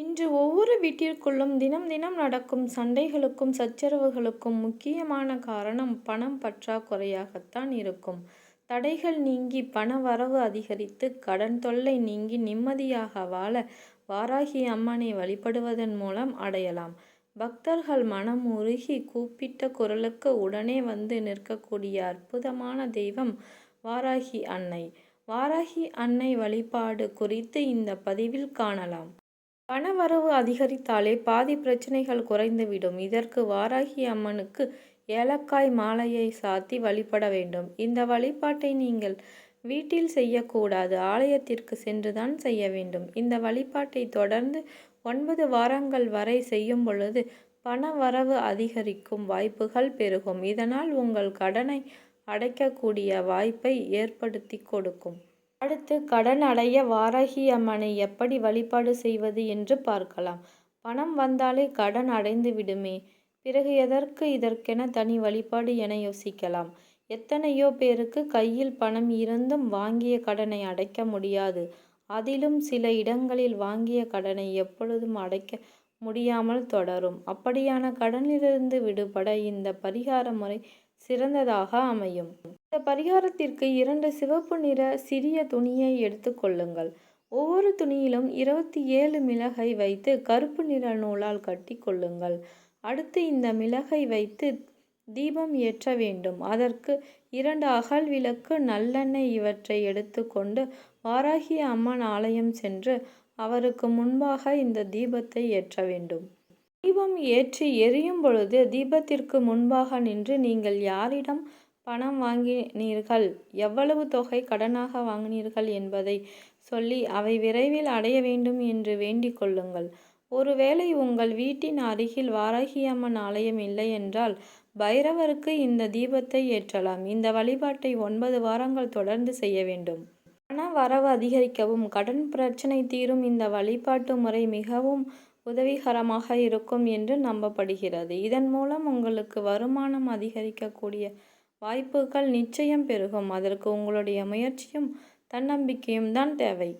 இன்று ஒவ்வொரு வீட்டிற்குள்ளும் தினம் தினம் நடக்கும் சண்டைகளுக்கும் சச்சரவுகளுக்கும் முக்கியமான காரணம் பணம் பற்றாக்குறையாகத்தான் இருக்கும். தடைகள் நீங்கி பண வரவு அதிகரித்து கடன் தொல்லை நீங்கி நிம்மதியாக வாழ வாராகி அம்மனை வழிபடுவதன் மூலம் அடையலாம். பக்தர்கள் மனம் உருகி கூப்பிட்ட குரலுக்கு உடனே வந்து நிற்கக்கூடிய அற்புதமான தெய்வம் வாராகி அன்னை. வாராகி அன்னை வழிபாடு குறித்து இந்த பதிவில் காணலாம். பணவரவு அதிகரித்தாலே பாதி பிரச்சனைகள் குறைந்துவிடும். இதற்கு வாராகி அம்மனுக்கு ஏலக்காய் மாலையை சாத்தி வழிபட வேண்டும். இந்த வழிபாட்டை நீங்கள் வீட்டில் செய்யக்கூடாது ஆலயத்திற்கு சென்றுதான் செய்ய வேண்டும். இந்த வழிபாட்டை தொடர்ந்து ஒன்பது வாரங்கள் வரை செய்யும் பொழுது பண வரவு அதிகரிக்கும் வாய்ப்புகள் பெருகும். இதனால் உங்கள் கடனை அடைக்கக்கூடிய வாய்ப்பை ஏற்படுத்தி கொடுக்கும். அடுத்து கடன் அடைய வாராகி அம்மனை எப்படி வழிபாடு செய்வது என்று பார்க்கலாம். பணம் வந்தாலே கடன் அடைந்து விடுமே பிறகு எதற்கு இதற்கென தனி வழிபாடு என யோசிக்கலாம். எத்தனையோ பேருக்கு கையில் பணம் இருந்தும் வாங்கிய கடனை அடைக்க முடியாது. அதிலும் சில இடங்களில் வாங்கிய கடனை எப்பொழுதும் அடைக்க முடியாமல் தொடரும். அப்படியான கடனிலிருந்து விடுபட இந்த பரிகார முறை சிறந்ததாக அமையும். இந்த பரிகாரத்திற்கு இரண்டு சிவப்பு நிற சிறிய துணியை எடுத்துக் கொள்ளுங்கள். ஒவ்வொரு துணியிலும் இருபத்தி ஏழு மிளகை வைத்து கருப்பு நிற நூலால் கட்டி கொள்ளுங்கள். அடுத்து இந்த மிளகை வைத்து தீபம் ஏற்ற வேண்டும். அதற்கு இரண்டு அகல் விளக்கு நல்லெண்ணெய் இவற்றை எடுத்துக்கொண்டு வாராகி அம்மன் ஆலயம் சென்று அவருக்கு முன்பாக இந்த தீபத்தை ஏற்ற வேண்டும். தீபம் ஏற்றி எரியும் பொழுது தீபத்திற்கு முன்பாக நின்று நீங்கள் யாரிடம் பணம் வாங்கினீர்கள் எவ்வளவு தொகை கடனாக வாங்கினீர்கள் என்பதை சொல்லி அவை விரைவில் அடைய வேண்டும் என்று வேண்டிக் கொள்ளுங்கள். ஒருவேளை உங்கள் வீட்டின் அருகில் வாராகியம்மன் ஆலயம் இல்லை என்றால் பைரவருக்கு இந்த தீபத்தை ஏற்றலாம். இந்த வழிபாட்டை ஒன்பது வாரங்கள் தொடர்ந்து செய்ய வேண்டும். பண வரவு அதிகரிக்கவும் கடன் பிரச்சனை தீரும் இந்த வழிபாட்டு முறை மிகவும் உதவிகரமாக இருக்கும் என்று நம்பப்படுகிறது. இதன் மூலம் உங்களுக்கு வருமானம் அதிகரிக்கக்கூடிய வாய்ப்புகள் நிச்சயம் பெருகும். அதற்கு உங்களுடைய முயற்சியும் தன்னம்பிக்கையும் தான் தேவை.